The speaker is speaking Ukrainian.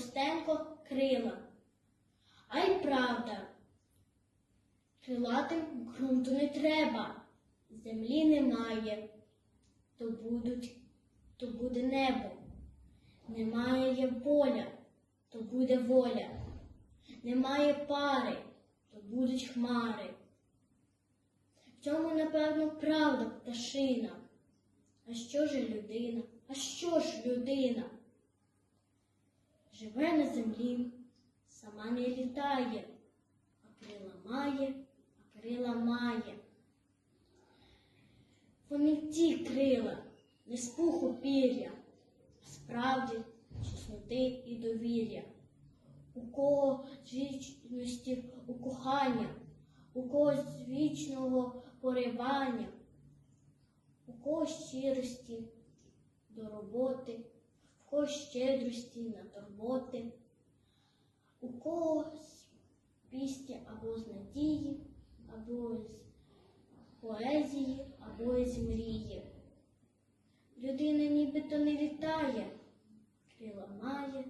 простенько крила. А й правда, крилатим ґрунту не треба, землі немає, то будуть, то буде небо. Немає поля, то буде воля. Немає пари, то будуть хмари. В цьому, напевно, правда пташина. А що ж людина? А що ж людина? Живе на землі, сама не літає, а крила має, а крила має. Вони ті крила, не з пуху пір'я, а справді чесноти і довір'я. У кого з вічності у кохання, у когось з вічного поривання, у когось щирості до роботи, в щедрості на турботи, у когось пісні або з надії, або з поезії, або з мрії. Людина нібито не літає, крила має.